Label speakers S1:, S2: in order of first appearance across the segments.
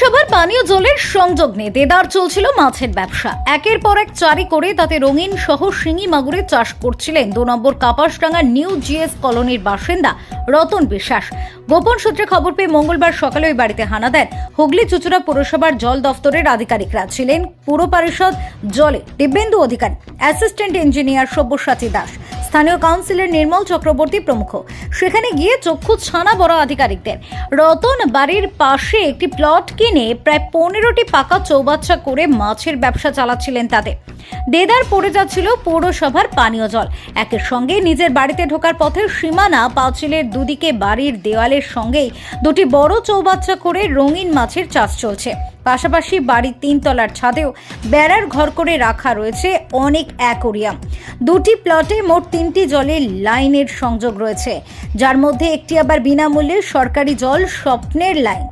S1: পুরসভার পানীয় জলের সংযোগ নিয়ে দেদার চলছিল মাছের ব্যবসা। একের পর এক চারি করে তাতে রঙিন সহ শিঙি মাগুরের চাষ করছিলেন দু নম্বর কাপাসডাঙ্গা নিউ জিএস কলোনির বাসিন্দা রতন বিশ্বাস। গোপন সূত্রে খবর পেয়ে মঙ্গলবার সকালে ওই বাড়িতে হানা দেন। হুগলি চুচুড়া পুরসভার জল দফতরের আধিকারিকরা ছিলেন। পুর পরিষদ জলে দিব্যেন্দু অধিকারী, অ্যাসিস্ট্যান্ট ইঞ্জিনিয়ার সব্যসাচী দাস। স্থানীয় কাউন্সিলর নির্মল চক্রবর্তী প্রমুখ। সেখানে গিয়ে চক্ষু ছানা বড় আধিকারিকদের। রতন বাড়ির পাশে একটি প্লট কিনে প্রায় পনেরোটি পাকা চৌবাচ্চা করে মাছের ব্যবসা চালাচ্ছিলেন তাতে দেদার পড়ে যাচ্ছিল পৌরসভার পানীয় জল। একের সঙ্গে নিজের বাড়িতে ঢোকার পথে সীমানা পাঁচিলের দুদিকে বাড়ির দেওয়ালের সঙ্গেই দুটি বড় চৌবাচ্চা করে রঙিন মাছের চাষ চলছে। পাশাপাশি বাড়ির তিনতলার ছাদেও বেড়ার ঘর করে রাখা রয়েছে অনেক অ্যাকোরিয়াম। দুটি প্লটে মোট তিনটি জলের লাইনের সংযোগ রয়েছে। যার মধ্যে একটি আবার বিনামূল্যে সরকারি জল স্বপ্নের লাইন।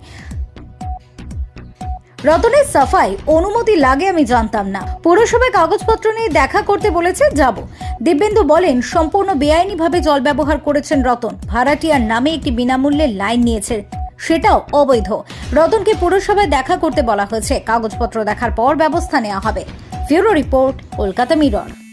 S1: রতনের সাফাই অনুমতি লাগে আমি জানতাম না। পুরসভায় কাগজপত্র নিয়ে দেখা করতে বলেছে, যাব। দিব্যেন্দু বলেন, সম্পূর্ণ বেআইনিভাবে জল ব্যবহার করেছেন রতন। ভাড়াটিয়ার নামে একটি বিনামূল্যে লাইন নিয়েছে সেটাও অবৈধ। রতনকে পুরসভায় দেখা করতে বলা হয়েছে। কাগজপত্র দেখার পর ব্যবস্থা নেওয়া হবে। ফিউরো রিপোর্ট, কলকাতা মিরর।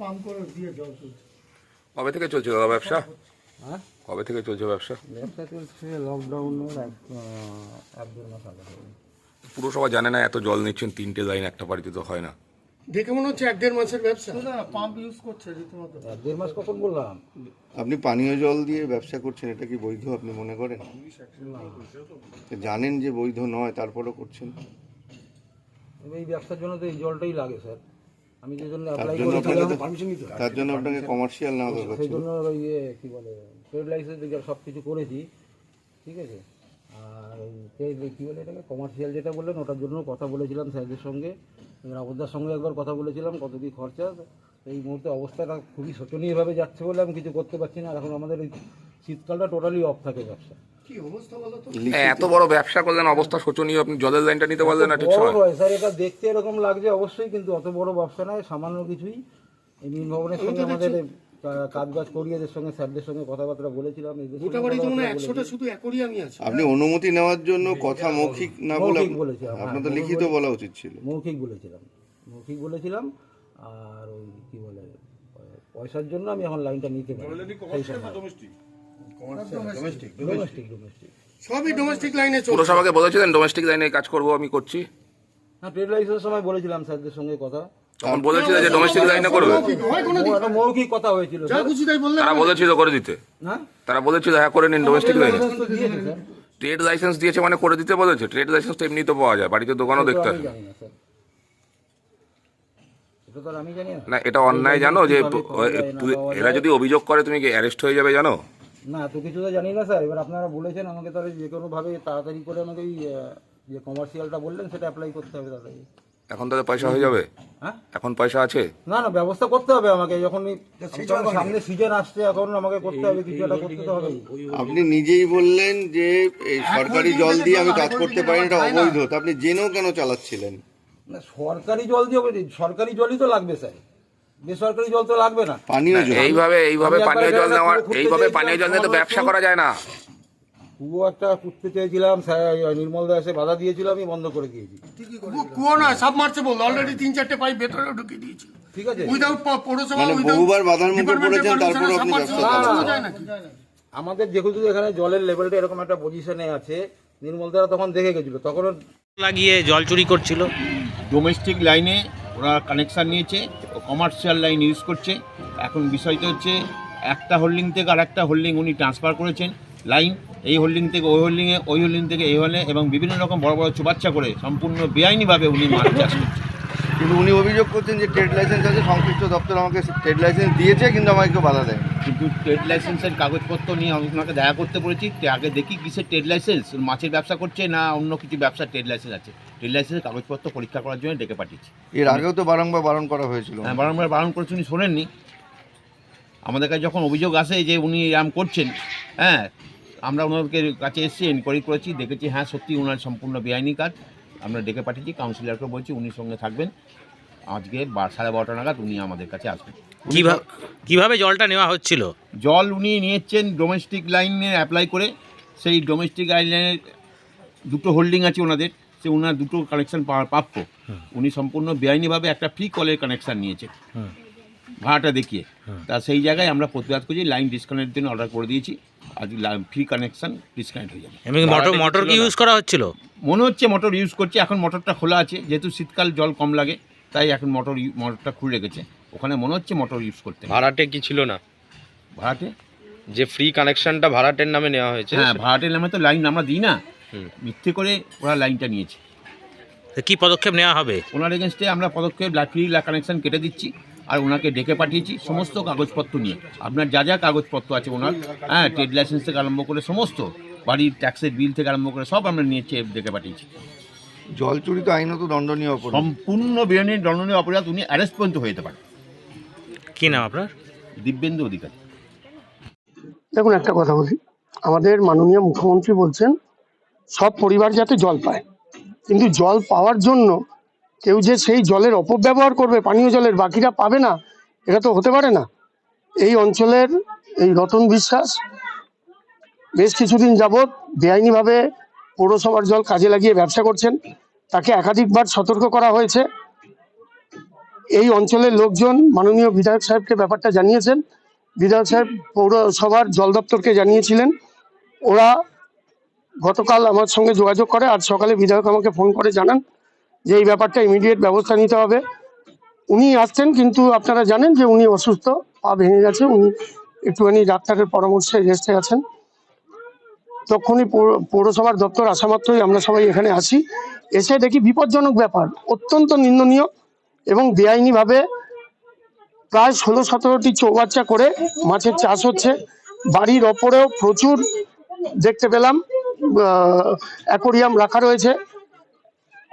S2: পাম্প করে দিয়ে জল তুলছে
S3: কবে থেকে চলছে দাদা ব্যবসা?
S2: হ্যাঁ?
S3: কবে থেকে চলছে ব্যবসা?
S2: ব্যবসা চলছে লকডাউনের এক এক দেড় মাস আগে।
S3: পুরসভা জানে না এত জল নিচ্ছেন তিনটে লাইন একটা বাড়িতে তো হয় না।
S4: দেখে মনে হচ্ছে এক দেড় মাসের ব্যবসা।
S2: না পাম্প ইউজ করছে রীতিমতো।
S5: এক দেড় মাস কখন বললাম?
S6: আপনি পানীয় জল দিয়ে ব্যবসা করছেন এটা কি বৈধ আপনি মনে করেন? জানেন যে বৈধ নয় তারপরও করছেন।
S5: এই ব্যবসার জন্য তো এই জলটাই লাগে স্যার। আমি যে জন্য অ্যাপ্লাই করেছিলাম
S6: তো- তার জন্য আপনাকে কমার্শিয়াল নেওয়া দরকার
S5: সেই জন্য ওই ইয়ে কী বলে ট্রেড লাইসেন্স সব কিছু করেছি ঠিক আছে? আর কী বলে এটাকে? কমার্শিয়াল যেটা বললেন ওটার জন্য কথা বলেছিলাম স্যারদের সঙ্গে। রাবদার সঙ্গে একবার কথা বলেছিলাম কত কী খরচা। এই মুহূর্তে অবস্থাটা খুবই শোচনীয়ভাবে যাচ্ছে বলে আমি কিছু করতে পারছি না। এখন আমাদের এই শীতকালটা টোটালি অফ থাকে ব্যবসা।
S4: কি অবস্থা বলো তো?
S3: হ্যাঁ, এত বড় ব্যবসা করলেন অবস্থা শোচনীয় আপনি জলের লাইনটা নিতে পারলেন না ঠিক
S5: বড়
S3: সময়
S5: স্যার এটা দেখতে এরকম লাগছে অবশ্যই কিন্তু অত বড় ব্যবসা নয় সামান্য কিছুই। এই ভবনের সঙ্গে আমাদের কাজ বাজ করি সঙ্গে স্যারদের সঙ্গে কথাবার্তা বলেছিলাম
S4: হয়
S6: আপনি অনুমতি নেওয়ার জন্য কথা মৌখিক না বলে
S5: হ্যাঁ,
S6: আপনার তো লিখিত বলা উচিত ছিল।
S5: মৌখিক বলেছিলাম মৌখিক বলেছিলাম আর ওই কি বলে পয়সার জন্য আমি এখন লাইনটা নিতে পারি।
S4: সবই ডোমেস্টিক লাইনে চলছে।
S3: পুরসভাকে বলেছিলেন ডোমেস্টিক লাইনে কাজ করব আমি করছি।
S5: হ্যাঁ ট্রেড লাইসেন্সের সময় বলেছিলাম স্যারদের সঙ্গে কথা।
S3: তখন বলেছিল যে ডোমেস্টিক লাইনে করবে।
S4: হয়
S5: মৌখিক কথা হয়েছিল
S3: তারা বলেছিল করে দিতে।
S5: হ্যাঁ
S3: তারা বলেছিল হ্যাঁ করে নিন ডোমেস্টিক লাইনে ট্রেড লাইসেন্স দিয়েছে মানে করে দিতে বলেছে। ট্রেড লাইসেন্স তো এমনি তো পাওয়া যায় বাড়িতে দোকানও দেখতে
S5: আমি না এটা তো আর আমি জানি না।
S3: না এটা অন্যায় জানো যে এরা যদি অভিযোগ করে তুমি কি অ্যারেস্ট হয়ে যাবে জানো?
S5: না তো কিছু তো জানি না স্যার। এবার আপনারা বলেছেন আমাকে তাহলে যে কোনোভাবে তাড়াতাড়ি করে আমাকে ওই আহ, যে কমার্শিয়ালটা বললেন সেটা অ্যাপ্লাই করতে হবে তাড়াতাড়ি।
S3: এখন তাহলে পয়সা হয়ে যাবে?
S5: হ্যাঁ?
S3: এখন পয়সা আছে?
S5: না না ব্যবস্থা করতে হবে আমাকে। যখন এই- যখন সামনে সিজন আসছে এখন আমাকে করতে হবে কিছু একটা করতে তো হবে।
S6: আপনি নিজেই বললেন যে এই সরকারি জল দিয়ে আমি কাজ করতে পারি না, এটা অবৈধ। তা আপনি জেনেও কেন চালাচ্ছিলেন?
S5: না সরকারি জল দিয়ে হবে সরকারি জলই তো লাগবে স্যার। বেসরকারি জল তো লাগবে না।
S6: পানীয় জল।
S3: এইভাবে এইভাবে পানীয় জল
S5: এটা
S3: নেওয়ার এইভাবে পানীয় জল নিয়ে তো ব্যবসা করা যায় না।
S5: কুয়ো একটা পুঁততে চেয়েছিলাম স্যার নির্মল দাসে বাধা দিয়েছিল আমি বন্ধ করে দিয়েছি।
S4: কু- কুয়ো না সাবমার্সেবল অলরেডি তিন চারটে পাইপ ভেতরে ঢুকিয়ে দিয়েছিল
S5: ঠিক আছে।
S4: উইদাউট পৌরসভা
S6: মানে বহুবার বাধার মুখে পড়েছেন,
S4: এর
S6: আপনি?
S5: আমাদের যেহেতু এখানে জলের লেভেলটা এরকম একটা পজিশনে আছে নির্মল দারা তখন দেখে গেছিল তখন
S7: লাগিয়ে জল চুরি করছিল।
S8: ডোমেস্টিক লাইনে ওরা কানেকশান নিয়েছে, ও কমার্শিয়াল লাইন ইউজ করছে। এখন বিষয়টা হচ্ছে, একটা হোল্ডিং থেকে আর একটা হোল্ডিং উনি ট্রান্সফার করেছেন লাইন এই হোল্ডিং থেকে ওই হোল্ডিংয়ে ওই হোল্ডিং থেকে এই হলে এবং বিভিন্ন রকম বড় বড় চুবাচ্চা করে সম্পূর্ণ বেআইনিভাবে উনি মাছ চাষ করছেন।
S6: কিন্তু উনি অভিযোগ করছেন যে ট্রেড লাইসেন্স আছে সংশ্লিষ্ট দপ্তর আমাকে ট্রেড লাইসেন্স দিয়েছে কিন্তু আমাকে কেউ বাধা দেয়
S8: কিন্তু ট্রেড লাইসেন্সের কাগজপত্র নিয়ে আমি ওনাকে দেখা করতে বলেছি আগে দেখি কিসের ট্রেড লাইসেন্স মাছের ব্যবসা করছে না অন্য কিছু ব্যবসার ট্রেড লাইসেন্স আছে। ট্রেড লাইসেন্সের কাগজপত্র পরীক্ষা করার জন্য ডেকে পাঠিয়েছি।
S6: এর আগেও তো বারংবার বারণ করা হয়েছিল।
S8: হ্যাঁ বারংবার বারণ করেছি উনি শোনেননি। আমাদের কাছে যখন অভিযোগ আসে যে উনি এরম করছেন হ্যাঁ আমরা ওনাদেরকে কাছে এসেছি এনকোয়ারি করেছি দেখেছি হ্যাঁ সত্যি ওনার সম্পূর্ণ বেআইনি কাজ। আমরা ডেকে পাঠিয়েছি কাউন্সিলরকে বলছি উনি সঙ্গে থাকবেন। আজকে বার- সাড়ে বারোটা নাগাদ উনি আমাদের কাছে আসবেন।
S7: কীভাবে কীভাবে জলটা নেওয়া হচ্ছিল?
S8: জল উনি নিয়েছেন ডোমেস্টিক লাইনে অ্যাপ্লাই করে। সেই ডোমেস্টিক লাইনের দুটো হোল্ডিং আছে ওনাদের সে ওনার দুটো কানেকশান কানেকশন প্রাপ্য। উনি সম্পূর্ণ বেআইনিভাবে একটা ফ্রি কলের কানেকশান নিয়েছে। ভাড়াটা দেখিয়ে। তা সেই জায়গায় আমরা প্রতিবাদ করছি লাইন ডিসকানেক্টের জন্য অর্ডার করে দিয়েছি আজ ফ্রি কানেকশন ডিসকানেক্ট হয়ে যাবে।
S7: এমনি মোটর মোটর কি ইউজ করা হচ্ছিল?
S8: মনে হচ্ছে মোটর ইউজ করছে এখন মোটরটা খোলা আছে যেহেতু শীতকাল জল কম লাগে তাই এখন মোটর মোটরটা খুলে রেখেছে। ওখানে মনে হচ্ছে মোটর ইউজ করতে
S9: ভাড়াটে কি ছিল না?
S8: ভাড়াটে?
S9: যে ফ্রি কানেকশনটা ভাড়াটের নামে নেওয়া হয়েছে।
S8: হ্যাঁ ভাড়াটের নামে তো লাইন আমরা দিই না।
S9: হুম।
S8: মিথ্যে করে ওরা লাইনটা নিয়েছে।
S7: তো কি পদক্ষেপ নেওয়া হবে?
S8: ওনার এগেনস্টে আমরা পদক্ষেপ ফ্রি কানেকশন কেটে দিচ্ছি। আর ওনাকে ডেকে পাঠিয়েছি সমস্ত কাগজপত্র নিয়ে। আপনার যা যা কাগজপত্র আছে ওনার হ্যাঁ ট্রেড লাইসেন্স থেকে আরম্ভ করে সমস্ত বাড়ির ট্যাক্সের বিল থেকে আরম্ভ করে সব আমরা নিয়েছি ডেকে পাঠিয়েছি।
S6: জল চুরি তো আইনত দণ্ডনীয় অপরাধ।
S8: সম্পূর্ণ বিরিয়ানির দণ্ডনীয় অপরাধ উনি অ্যারেস্ট পর্যন্ত হয়ে যেতে পারেন
S7: কি নাম আপনার?
S8: দিব্যেন্দু অধিকারী।
S4: দেখুন একটা কথা বলি। আমাদের মাননীয় মুখ্যমন্ত্রী বলছেন সব পরিবার যাতে জল পায়। কিন্তু জল পাওয়ার জন্য কেউ যে সেই জলের অপব্যবহার করবে, পানীয় জলের বাকিরা পাবে না, এটা তো হতে পারে না। এই অঞ্চলের এই রতন বিশ্বাস বেশ কিছুদিন যাবৎ বেআইনিভাবে পৌরসভার জল কাজে লাগিয়ে ব্যবসা করছেন। তাকে একাধিকবার সতর্ক করা হয়েছে। এই অঞ্চলের লোকজন মাননীয় বিধায়ক সাহেবকে ব্যাপারটা জানিয়েছেন। বিধায়ক সাহেব পৌরসভার জল দপ্তরকে জানিয়েছিলেন। ওরা গতকাল আমার সঙ্গে যোগাযোগ করে আর সকালে বিধায়ক আমাকে ফোন করে জানান। যে এই ব্যাপারটা ইমিডিয়েট ব্যবস্থা নিতে হবে। উনি আসছেন কিন্তু আপনারা জানেন যে উনি অসুস্থ, পা ভেঙে গেছে, উনি একটুখানি ডাক্তারের পরামর্শে রেস্টে আছেন। তখনই পৌরসভার দপ্তর আসা মাত্রই আমরা সবাই এখানে আসি এসে দেখি বিপজ্জনক ব্যাপার, অত্যন্ত নিন্দনীয় এবং বেআইনিভাবে প্রায় ষোলো সতেরোটি চৌবাচ্চা করে মাছের চাষ হচ্ছে। বাড়ির ওপরেও প্রচুর দেখতে পেলাম অ্যাকোরিয়াম রাখা রয়েছে।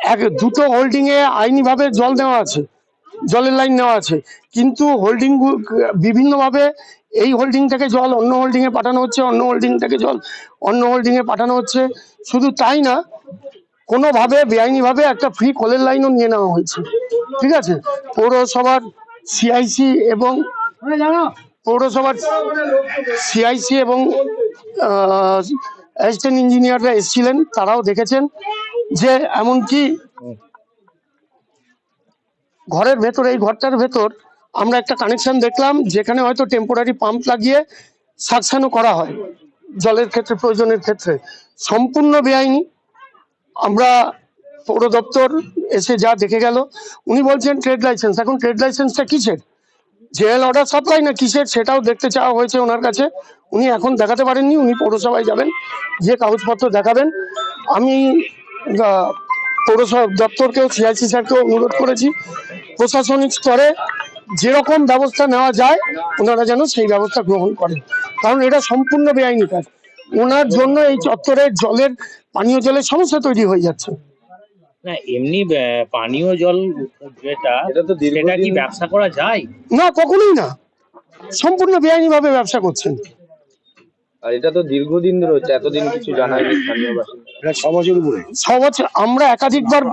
S4: এক, দুটো হোল্ডিংয়ে আইনিভাবে জল দেওয়া আছে, জলের লাইন নেওয়া আছে। কিন্তু হোল্ডিং বিভিন্নভাবে এই হোল্ডিং থেকে জল, অন্য হোল্ডিংয়ে পাঠানো হচ্ছে, অন্য হোল্ডিং থেকে জল, অন্য হোল্ডিংয়ে পাঠানো হচ্ছে। শুধু তাই না, কোনোভাবে বেআইনিভাবে একটা ফ্রি কলের লাইনও নিয়ে নেওয়া হয়েছে। ঠিক আছে? পৌরসভার সিআইসি এবং পৌরসভার সিআইসি এবং অ্যাসিস্ট্যান্ট ইঞ্জিনিয়াররা এসেছিলেন, তারাও দেখেছেন। যে এমনকি ঘরের ভেতর, এই ঘরটার ভেতর আমরা একটা কানেকশন দেখলাম, যেখানে হয়তো টেম্পোরারি পাম্প লাগিয়ে সাকশানও করা হয়, জলের ক্ষেত্রে, প্রয়োজনের ক্ষেত্রে। সম্পূর্ণ বেআইনি। আমরা পৌর দপ্তর এসে যা দেখে গেল, উনি বলছেন ট্রেড লাইসেন্স এখন ট্রেড লাইসেন্সটা কিসের? জেল অর্ডার সাপ্লাই না কিসের? সেটাও দেখতে চাওয়া হয়েছে ওনার কাছে। উনি এখন দেখাতে পারেননি, উনি পৌরসভায় যাবেন, যে কাগজপত্র দেখাবেন। আমি পৌরসভা দপ্তরকেও সিআইসি স্যারকেও অনুরোধ করেছি। প্রশাসনিক স্তরে যেরকম ব্যবস্থা নেওয়া যায় ওনারা যেন সেই ব্যবস্থা গ্রহণ করেন। কারণ এটা সম্পূর্ণ বেআইনি কাজ। ওনার জন্য এই চত্বরের জলের পানীয় জলের সমস্যা তৈরি হয়ে যাচ্ছে।
S10: না এমনি পানীয় জল যেটা সেটা কি ব্যবসা করা যায়?
S4: না কখনোই না। সম্পূর্ণ বেআইনি ভাবে ব্যবসা করছেন।
S9: আর এটা তো দীর্ঘদিন ধরে হচ্ছে এতদিন কিছু জানা
S4: ছ বছর আমরা একাধিকবার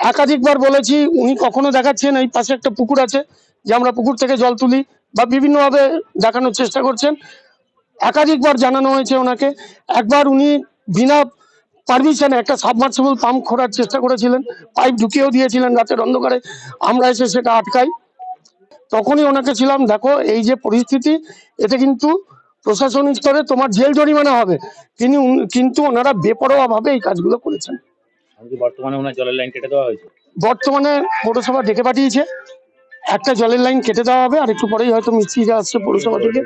S4: একাধিকবার বলেছি উনি কখনো দেখাচ্ছেন এই পাশে একটা পুকুর আছে যে আমরা পুকুর থেকে জল তুলি বা বিভিন্নভাবে দেখানোর চেষ্টা করছেন। একাধিকবার জানানো হয়েছে ওনাকে। একবার উনি বিনা পারমিশনে একটা সাবমার্সিবল পাম্প খোঁড়ার চেষ্টা করেছিলেন পাইপ ঢুকিয়েও দিয়েছিলেন রাতের অন্ধকারে আমরা এসে সেটা আটকাই। তখনই ওনাকে ছিলাম দেখো এই যে পরিস্থিতি এতে কিন্তু প্রশাসনিক স্তরে তোমার জেল জরিমানা হবে। তিনি কিন্তু ওনারা বেপরোয়া ভাবে এই কাজগুলো করেছেন।
S10: বর্তমানে ওনার জলের লাইন কেটে দেওয়া হয়েছে?
S4: বর্তমানে পৌরসভা ডেকে পাঠিয়েছে। একটা জলের লাইন কেটে দেওয়া হবে আর একটু পরেই হয়তো মিস্ত্রিরা আসছে পৌরসভা থেকে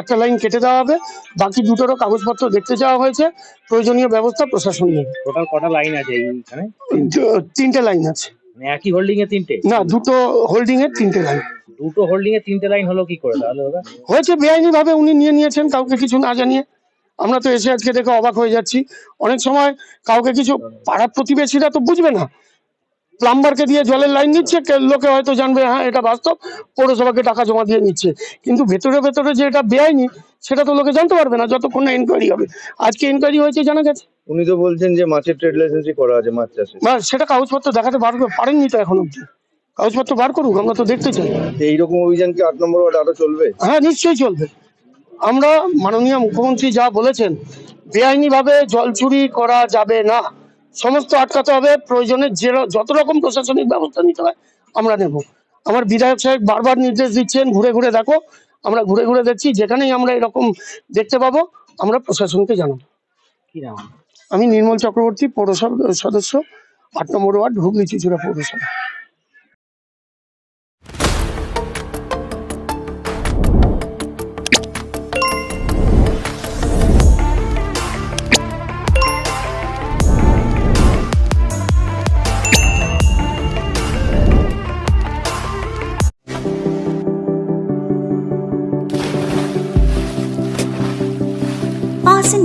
S4: একটা লাইন কেটে দেওয়া হবে। বাকি দুটোরও কাগজপত্র দেখতে যাওয়া হয়েছে। প্রয়োজনীয় ব্যবস্থা প্রশাসন নেবে।
S10: টোটাল কটা লাইন আছে এইখানে?
S4: তিনটে লাইন আছে।
S10: মানে একই হোল্ডিং এ তিনটে?
S4: না দুটো হোল্ডিং এর তিনটে লাইন।
S10: দুটো হোল্ডিং এ তিনটে লাইন হলো কি করে? তাহলে দাদা?
S4: হয়েছে বেআইনি ভাবে উনি নিয়ে নিয়েছেন কাউকে কিছু না জানিয়ে। আমরা তো এসে আজকে দেখে অবাক হয়ে যাচ্ছি। অনেক সময় কাউকে কিছু পাড়ার প্রতিবেশীরা তো বুঝবে না। প্লাম্বারকে দিয়ে জলের লাইন নিচ্ছে লোকে হয়তো জানবে হ্যাঁ এটা বাস্তব পৌরসভাকে টাকা জমা দিয়ে নিচ্ছে। কিন্তু ভেতরে ভেতরে যে এটা বেআইনি সেটা তো লোকে জানতে পারবে না যতক্ষণ না এনকোয়ারি হবে। আজকে এনকোয়ারি হয়েছে জানা গেছে?
S6: উনি তো বলছেন যে মাছের ট্রেড লাইসেন্সই করা আছে মাছ চাষে।
S4: সেটা কাগজপত্র দেখাতে পারবে পারেননি তো এখন অব্দি কাগজপত্র বার করুক আমরা তো দেখতে চাই।
S6: এইরকম অভিযান কি আট নম্বর ওয়ার্ড আরও চলবে?
S4: হ্যাঁ নিশ্চয়ই চলবে। আমরা মাননীয় মুখ্যমন্ত্রী যা বলেছেন বেআইনি ভাবে জল চুরি করা যাবে না। সমস্ত আটকাতে হবে প্রয়োজনে যে যত রকম প্রশাসনিক ব্যবস্থা নিতে হয় আমরা নেব। আমার বিধায়ক সাহেব বারবার নির্দেশ দিচ্ছেন ঘুরে ঘুরে দেখো। আমরা ঘুরে ঘুরে দেখছি যেখানেই আমরা এরকম দেখতে পাবো আমরা প্রশাসনকে জানাব। আমি নির্মল চক্রবর্তী পৌরসভা সদস্য আট নম্বর ওয়ার্ড হুগলি চুচুড়া পৌরসভা।